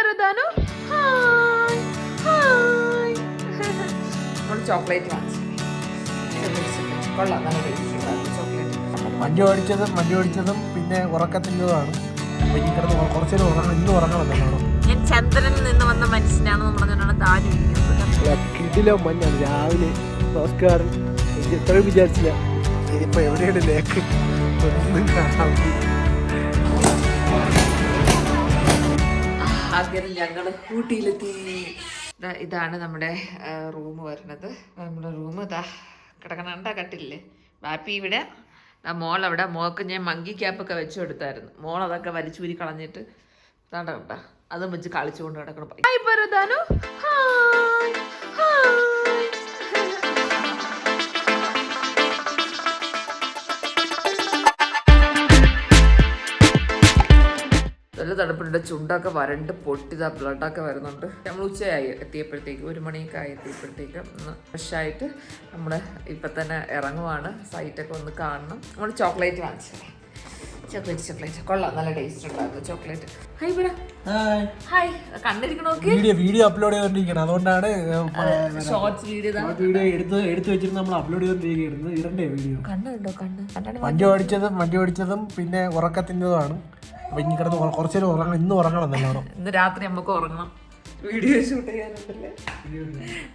മഞ്ഞ നമ്മൾ ചോക്ലേറ്റ് വാങ്ങിച്ചു. കൊള്ളാം നല്ല ടേസ്റ്റ് ചോക്ലേറ്റ്. വണ്ടി ഓടിച്ചതും മഞ്ഞ ഓടിച്ചതും പിന്നെ ഉറക്കത്തിന്റെതാണ് കിടന്ന് ഉറങ്ങണം. ഇന്ന് ഉറങ്ങണം ഞാൻ ചന്ദ്രനിൽ നിന്ന് വന്ന കിടിലോ മഞ്ഞാണ്. രാവിലെ നമസ്കാരം. എനിക്ക് ഇത്രയും വിചാരിച്ചില്ല. ഇതിപ്പോ എവിടെയാണ് ലേക്ക് ഒന്നും കാണാൻ അങ്ങനെ ഞങ്ങൾ ഊട്ടിയിലെത്തി. ഇതാണ് നമ്മുടെ റൂം വരുന്നത്. നമ്മുടെ റൂം ഇതാ കിടക്കണണ്ട കട്ടില്ലേ. ബാപ്പി ഇവിടെ ആ മോൾ അവിടെ. മോൾക്ക് ഞാൻ മങ്കി ക്യാപ്പൊക്കെ വെച്ചു കൊടുത്തായിരുന്നു. മോൾ അതൊക്കെ വലിച്ചൂരി കളഞ്ഞിട്ട് താണ്ട കണ്ട അതും വെച്ച് കളിച്ചുകൊണ്ട് കിടക്കണം ഹായ് പരതാനു ഹായ്. തണുപ്പുണ്ട് ചുണ്ടൊക്കെ വരണ്ട് പൊട്ടിതാ ബ്ലഡൊക്കെ വരുന്നുണ്ട്. നമ്മൾ ഉച്ചയായി എത്തിയപ്പോഴത്തേക്ക് ഒരു മണിയൊക്കെ ആയി എത്തിയപ്പോഴത്തേക്ക് ഒന്ന് ഫ്രഷായിട്ട് നമ്മൾ ഇപ്പം തന്നെ ഇറങ്ങുവാണ്. സൈറ്റൊക്കെ ഒന്ന് കാണണം. നമ്മൾ ചോക്ലേറ്റ് വാങ്ങിച്ചത് ചോക്ലേറ്റ് ചോക്ലേറ്റ് കൊള്ളാം നല്ല ടേസ്റ്റ് ഉണ്ടായിരുന്നു ചോക്ലേറ്റ് ഹായ് ഇവിടെ. ഹായ് കണ്ടിരിക്കണ നോക്കി വീഡിയോ വീഡിയോ അപ്ലോഡ് ചെയ്തോണ്ടിരിക്കണം അതുകൊണ്ടാണ് ഷോർട്സ് വീഡിയോ വീഡിയോ എടുത്ത് എടുത്ത് വെച്ചിട്ട് നമ്മൾ അപ്ലോഡ് ചെയ്തോണ്ടിരിക്കുന്നത് ഇടണ്ടേ വീഡിയോ കണ്ണുണ്ടോ കണ്ണ്? വണ്ടി ഓടിച്ചതും വണ്ടി ഓടിച്ചതും പിന്നെ ഉറക്കത്തിന്റെതാണ് അപ്പൊ ഇനി കിടന്ന് കുറച്ച് നേരം ഉറങ്ങണം. ഇന്ന് ഉറങ്ങണം നല്ലോണം ഇന്ന് രാത്രി നമുക്ക് ഉറങ്ങണം. വീഡിയോ ഷൂട്ട് ചെയ്യാനുണ്ടല്ലേ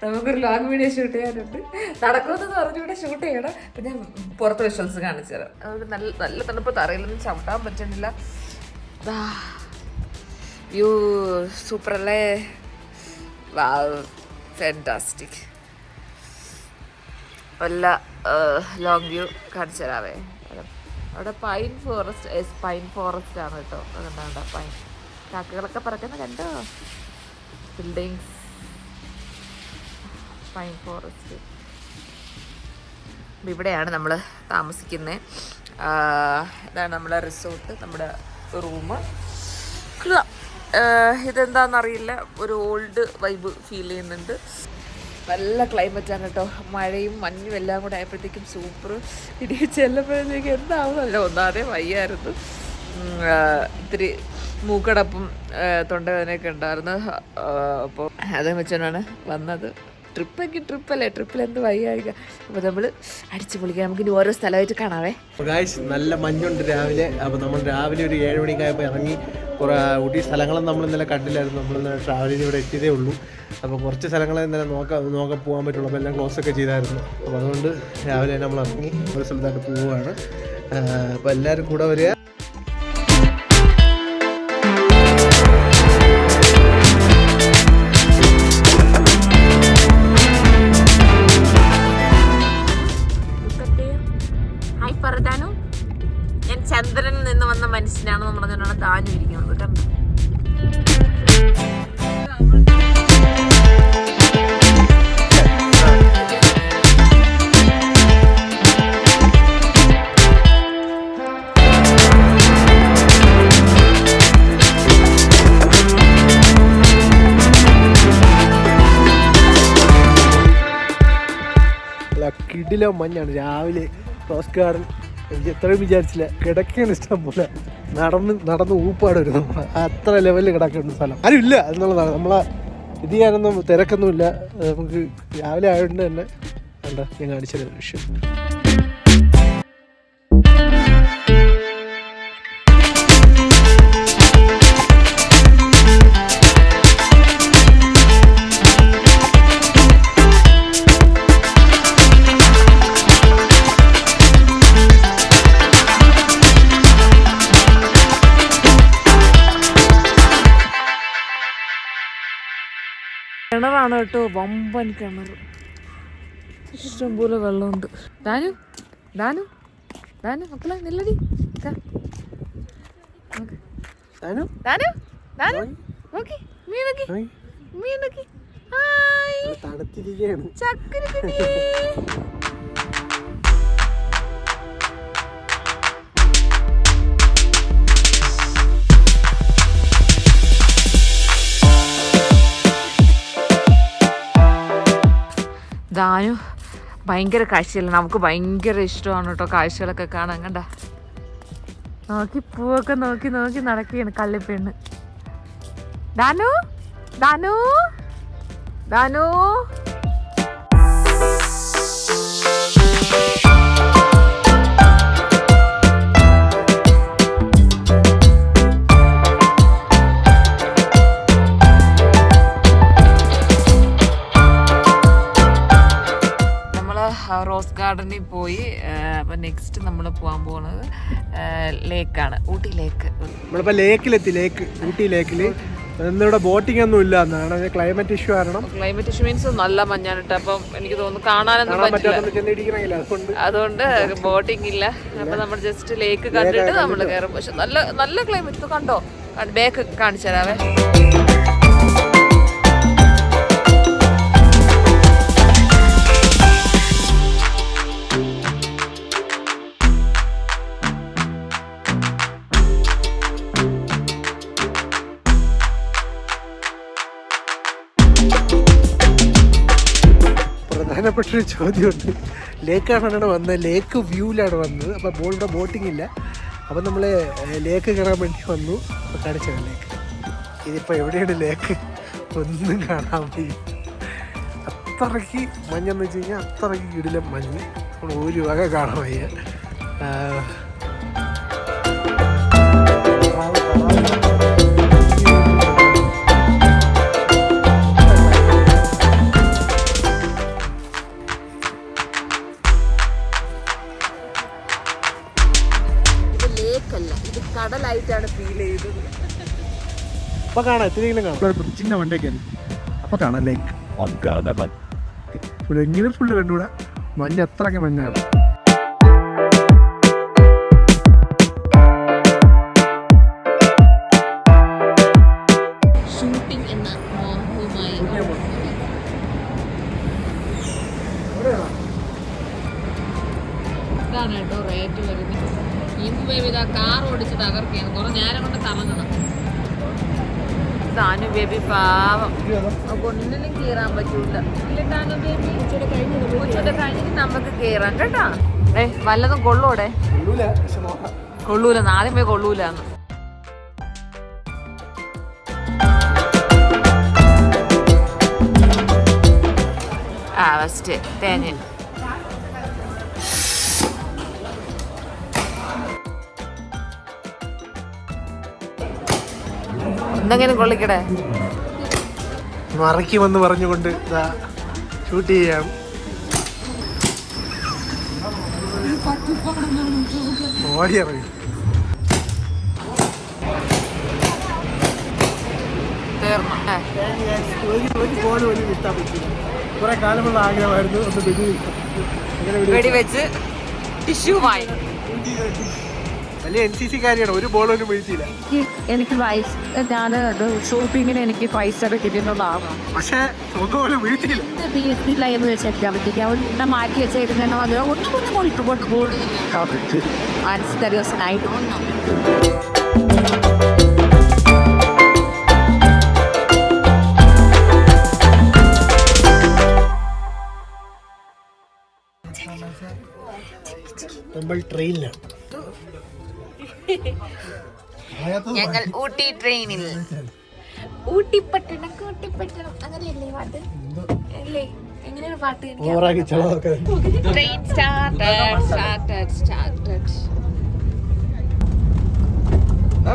നമുക്കൊരു ലോങ് വീഡിയോ ഷൂട്ട് ചെയ്യാനുണ്ട്. നടക്കുമെന്ന് പറഞ്ഞു ഇവിടെ ഷൂട്ട് ചെയ്യണം. അപ്പൊ ഞാൻ പുറത്ത് വിഷ്വൽസ് കാണിച്ചു തരാം. അതുകൊണ്ട് നല്ല നല്ല തണുപ്പ്. തറയിലൊന്നും ചവിട്ടാൻ പറ്റണില്ല വ്യൂ സൂപ്പർ അല്ലേ? ഫാന്റാസ്റ്റിക് വല്ല ലോങ് വ്യൂ കാണിച്ചു തരാവേ. അവിടെ pine forest yes pine forest ആണ് കേട്ടോ. അതുകൊണ്ടാണ് പൈൻ കാക്കകളൊക്കെ പറക്കുന്ന കണ്ടോ? ബിൽഡിങ്സ് പൈൻ ഫോറസ്റ്റ് ഇവിടെയാണ് നമ്മൾ താമസിക്കുന്നത് ഇതാണ് നമ്മുടെ റിസോർട്ട് നമ്മുടെ റൂം ഇതെന്താണെന്നറിയില്ല ഒരു ഓൾഡ് വൈബ് ഫീൽ ചെയ്യുന്നുണ്ട്. നല്ല ക്ലൈമറ്റാണ് കേട്ടോ മഴയും മഞ്ഞും എല്ലാം കൂടെ ആയപ്പോഴത്തേക്കും സൂപ്പർ ഇനി ചെല്ലപ്പോഴത്തേക്ക് എന്താവുന്നല്ലോ ഒന്നാതെ വയ്യായിരുന്നു. ഇത്തിരി മൂക്കടപ്പും തൊണ്ടവേദനയൊക്കെ ഉണ്ടായിരുന്നു. അപ്പോൾ അതേ വെച്ചാണ് വന്നത്. ട്രിപ്പൊക്കെ ട്രിപ്പല്ലേ? ട്രിപ്പിൽ എന്ത് വയ്യായിക? അപ്പോൾ നമ്മൾ അടിച്ചു പൊളിക്കാം. നമുക്ക് ഇനി ഓരോ സ്ഥലമായിട്ട് കാണാവേ. നല്ല മഞ്ഞുണ്ട് രാവിലെ. അപ്പോൾ നമ്മൾ രാവിലെ ഒരു ഏഴ് മണിക്കായപ്പോൾ ഇറങ്ങി കുറേ ഊട്ടി സ്ഥലങ്ങളും നമ്മൾ ഇന്നലെ കണ്ടില്ലായിരുന്നു. നമ്മൾ ഇന്നലെ ട്രാവൽ ഇവിടെ എത്തിയതേ ഉള്ളൂ. അപ്പോൾ കുറച്ച് സ്ഥലങ്ങളെ ഇന്നലെ നോക്കാൻ നോക്കാൻ പോകാൻ പറ്റുള്ളൂ. അപ്പോൾ എല്ലാം ക്ലോസ് ഒക്കെ ചെയ്തായിരുന്നു. അപ്പോൾ അതുകൊണ്ട് രാവിലെ നമ്മൾ ഇറങ്ങി ഒരു സ്ഥലത്തായിട്ട് പോവുകയാണ് അപ്പോൾ എല്ലാവരും കൂടെ വരിക. കിടിലോ മഞ്ഞാണ്. രാവിലെ റോസ് ഗാർഡൻ എനിക്ക് എത്രയും വിചാരിച്ചില്ല. കിടക്കാൻ ഇഷ്ടം പോലെ. നടന്ന് നടന്ന് ഊപ്പാട് വരും നമ്മൾ അത്ര ലെവലിൽ കിടക്കേണ്ട സ്ഥലം. ആരും ഇല്ല എന്നുള്ളതാണ്. നമ്മളെ ഇത് ചെയ്യാനൊന്നും തിരക്കൊന്നുമില്ല. നമുക്ക് രാവിലെ ആയതുകൊണ്ട് തന്നെ കണ്ട ഞാൻ കാണിച്ചത് വിഷയം. കിണറാണ് കേട്ടോ വമ്പൻ കിണർ. ഇഷ്ടംപോലെ വെള്ളമുണ്ട്. ദാനു ദാനു ദാനു മക്കളെ നില്ലടി. ദാനു? ദാനു ദാനു. നോക്കി. മീ നോക്കി. മീ നോക്കി. ഹായ്. തണുത്തിരിക്കുകയാണ് ചക്കര ദാനു ഭയങ്കര കാഴ്ചയല്ല? നമുക്ക് ഭയങ്കര ഇഷ്ടമാണ് കേട്ടോ കാഴ്ചകളൊക്കെ കാണാൻ കണ്ട? നോക്കി പൂവൊക്കെ നോക്കി നോക്കി നടക്കുകയാണ് കള്ളിപ്പെണ്ണ്. ദാനു? ദാനു? ദാനു? റോസ് ഗാർഡനിൽ പോയി അപ്പം നെക്സ്റ്റ് നമ്മൾ പോകാൻ പോകുന്നത് ലേക്കാണ് ഊട്ടി ലേക്ക്. നമ്മളിപ്പോൾ ലേക്കിലെത്തി ലേക്ക് ഊട്ടി ലേക്കിൽ ഇന്നിവിടെ ബോട്ടിംഗ് ഒന്നും ഇല്ല എന്നാണ് ക്ലൈമറ്റ് ഇഷ്യൂ കാരണം. ക്ലൈമറ്റ് ഇഷ്യൂ മീൻസ് നല്ല മഞ്ഞാണിട്ട് അപ്പം എനിക്ക് തോന്നുന്നു കാണാനൊന്നും പറ്റില്ല. അതുകൊണ്ട്. ബോട്ടിംഗ് ഇല്ല. അപ്പൊ നമ്മൾ ജസ്റ്റ് ലേക്ക് കണ്ടിട്ട് നമ്മൾ കയറും പക്ഷെ നല്ല നല്ല ക്ലൈമറ്റ് കണ്ടോ? ബാക്ക് കാണിച്ചു തരാവേ. പ്രധാനപ്പെട്ട ഒരു ചോദ്യമുണ്ട്. ലേക്കാണ് അവിടെ വന്നത്. ലേക്ക് വ്യൂവിലാണ് വന്നത്. അപ്പോൾ ബോളിന്റെ ബോട്ടിംഗ് ഇല്ല അപ്പം നമ്മൾ ലേക്ക് കയറാൻ വേണ്ടി വന്നു. അപ്പോൾ കാണിച്ചാണ് ലേക്ക്. ഇതിപ്പോൾ എവിടെയാണ് ലേക്ക്? ഒന്നും കാണാൻ വയ്യ. അത്രയ്ക്ക് മഞ്ഞെന്ന് വെച്ച് കഴിഞ്ഞാൽ അത്രയ്ക്ക് കിടിലം മഞ്ഞ്. നമ്മൾ ഒരു വക കാണാൻ വയ്യ. അപ്പോൾ കാണാം എത്തിയെങ്കിലും കാണാം. ബ്രിഡ്ജിന്റെ വണ്ടിയൊക്കെ അപ്പൊ കാണാം ലേക്ക് എങ്ങനെ ഫുള്ള് കണ്ടുകൂടാ. മഞ്ഞ് അത്രയ്ക്ക് മഞ്ഞാണ്. ഇതാണ് കേട്ടോ റേറ്റ് വരുന്നത്. ഇമ്പേ ഇതാ കാർ ഓടിച്ച് തകർക്കുകയാണ് കുറെ നേരം കൊണ്ട് ബേബി പാവം. ഒന്നിനും കീറാൻ പറ്റൂല. ഉച്ചയുടെ കഴിഞ്ഞിട്ട് നമുക്ക് കീറാം കേട്ടാ. ഏ വല്ലതും കൊള്ളൂടെ? കൊള്ളൂല നാളെ പോയി കൊള്ളൂലെന്ന്. ആ ഫസ്റ്റ് തേങ്ങ എന്തെങ്കിലും കൊള്ളിക്കടേ? മറയ്ക്കുമെന്ന് പറഞ്ഞുകൊണ്ട് ഇതാ ഷൂട്ട് ചെയ്യാം ഓടിയിറങ്ങി തീർന്നു. ഏ. ഒരു ഒരു ബോൾ പോലും കിട്ടാൻ പറ്റില്ല കുറെ കാലമുള്ള ആഗ്രഹമായിരുന്നു ഒന്ന് വെടിവെച്ച് ടിഷ്യൂമായി. വലിയ എൻ സി സി കാര്യമാണ് ഒരു ബോൾ പോലും വീഴ്ത്തിയില്ല എനിക്ക് വൈസ് പൈസ ഞാൻ ഷോപ്പിങ്ങിന് എനിക്ക് പൈസ കിട്ടുന്നതാണ്. പക്ഷേ നമുക്ക് പോലും വീഴ്ത്തിയില്ല. വീട്ടില എന്ന് വെച്ചാൽ പറ്റില്ല അവിടെ മാറ്റി വെച്ചേക്കുന്നോ അത് ഒന്നും കൊണ്ടു കൊണ്ടു കൊണ്ടു മനസ്സിലായിട്ട് നമ്മൾ ട്രെയിനിലാണ് ഞങ്ങൾ ഊട്ടി ട്രെയിനിൽ ഊട്ടിപ്പട്ടണം കൂട്ടിപ്പട്ടണം. അങ്ങനെയല്ലേ പാട്ട്? അല്ലേ? എങ്ങനെയാണ് പാട്ട് ട്രെയിൻ സ്റ്റാർട്ടഡ് സ്റ്റാർട്ടഡ് സ്റ്റാർട്ടഡ് ആ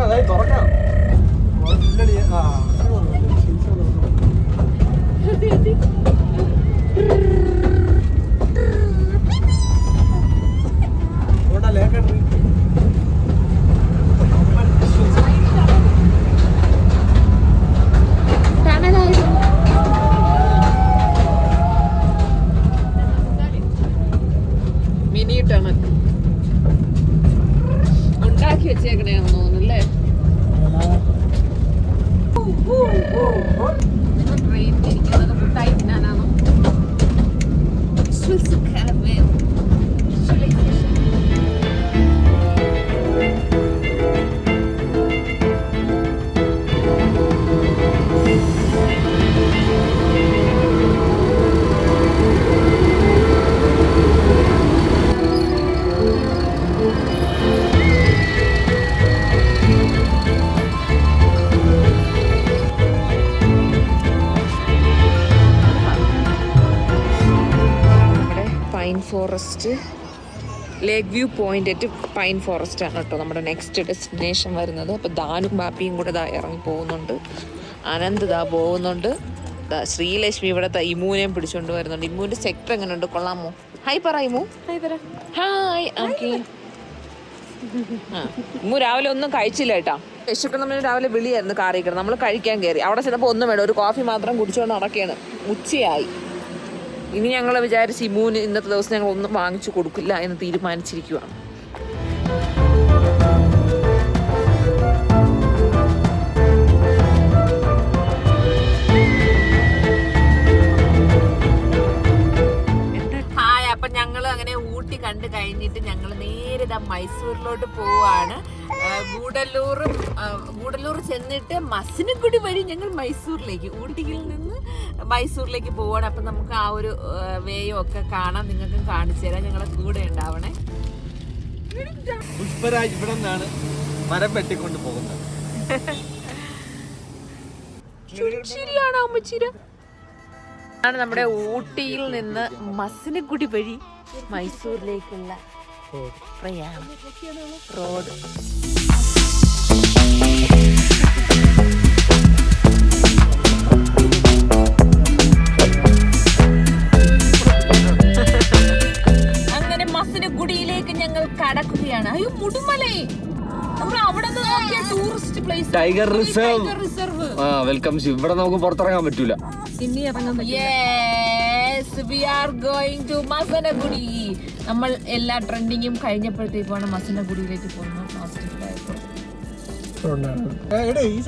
forest lake view point at pine forest ആണ് കേട്ടോ നമ്മുടെ നെക്സ്റ്റ് ഡെസ്റ്റിനേഷൻ വരുന്നത്. അപ്പോൾ ദാനും ബാപ്പിയും കൂടെ ദാ ഇറങ്ങി പോകുന്നുണ്ട്. അനന്ത് ദാ പോകുന്നുണ്ട്. ശ്രീലക്ഷ്മി ഇവിടെ ഇമൂനെയും പിടിച്ചുകൊണ്ട് വരുന്നുണ്ട്. ഇമൂന്റെ സെക്ടർ എങ്ങനെയുണ്ട് കൊള്ളാമോ? ഹായ് പറ ഇമു. ഹായ് ഓക്കെ ഇമ്മു രാവിലെ ഒന്നും കഴിച്ചില്ല കേട്ടാ. വിശക്കണം നമ്മൾ രാവിലെ വിളിയായിരുന്നു കാറി കിടന്ന്. നമ്മൾ കഴിക്കാൻ കയറി അവിടെ ചെന്നപ്പോൾ ഒന്നും വേണം ഒരു കോഫി മാത്രം കുടിച്ചുകൊണ്ട് നടക്കുകയാണ് ഉച്ചയായി. ഇനി ഞങ്ങൾ വിചാരിച്ച് ഇമൂന് ഇന്നത്തെ ദിവസം ഞങ്ങൾ ഒന്നും വാങ്ങിച്ചു കൊടുക്കില്ല എന്ന് തീരുമാനിച്ചിരിക്കുകയാണ് കണ്ട് കഴിഞ്ഞിട്ട് ഞങ്ങൾ നേരെ ഇതാ മൈസൂരിലോട്ട് പോവാണ്. ഗൂഡല്ലൂർ ഗൂഡല്ലൂർ ചെന്നിട്ട് മസിനഗുഡി വഴി ഞങ്ങൾ മൈസൂരിലേക്ക് ഊട്ടിയിൽ നിന്ന് മൈസൂരിലേക്ക് പോവാണ്. അപ്പം നമുക്ക് ആ ഒരു വേയും ഒക്കെ കാണാം. നിങ്ങൾക്കും കാണിച്ചു തരാം. ഞങ്ങളെ കൂടെ ഉണ്ടാവണേ. പുഷ്പരാജ് ഇവിടെ നിന്നാണ് മരം വെട്ടിക്കൊണ്ട് പോകുന്നത്. ാണ് അമ്മച്ചിര ആണ് നമ്മുടെ ഊട്ടിയിൽ നിന്ന് മസിനക്കുടി വഴി മൈസൂരിലേക്കുള്ള പ്രയാണം. റോഡ്. ഞങ്ങൾ കടക്കുകയാണ് അയ്യോ മുടുമലേ. നമ്മൾ അവിടെ നോക്കിയ ടൂറിസ്റ്റ് പ്ലേസ് ടൈഗർ റിസർവ് ആ വെൽക്കം ഇവിടെ നമുക്ക് പുറത്തിറങ്ങാൻ പറ്റൂല. നമ്മൾ എല്ലാ ട്രെൻഡിങ്ങും കഴിഞ്ഞപ്പോഴത്തേക്കാണ് മസനഗുഡിയിലേക്ക് പോകുന്നത്. പ്ലാസ്റ്റിക് എടേ ഈ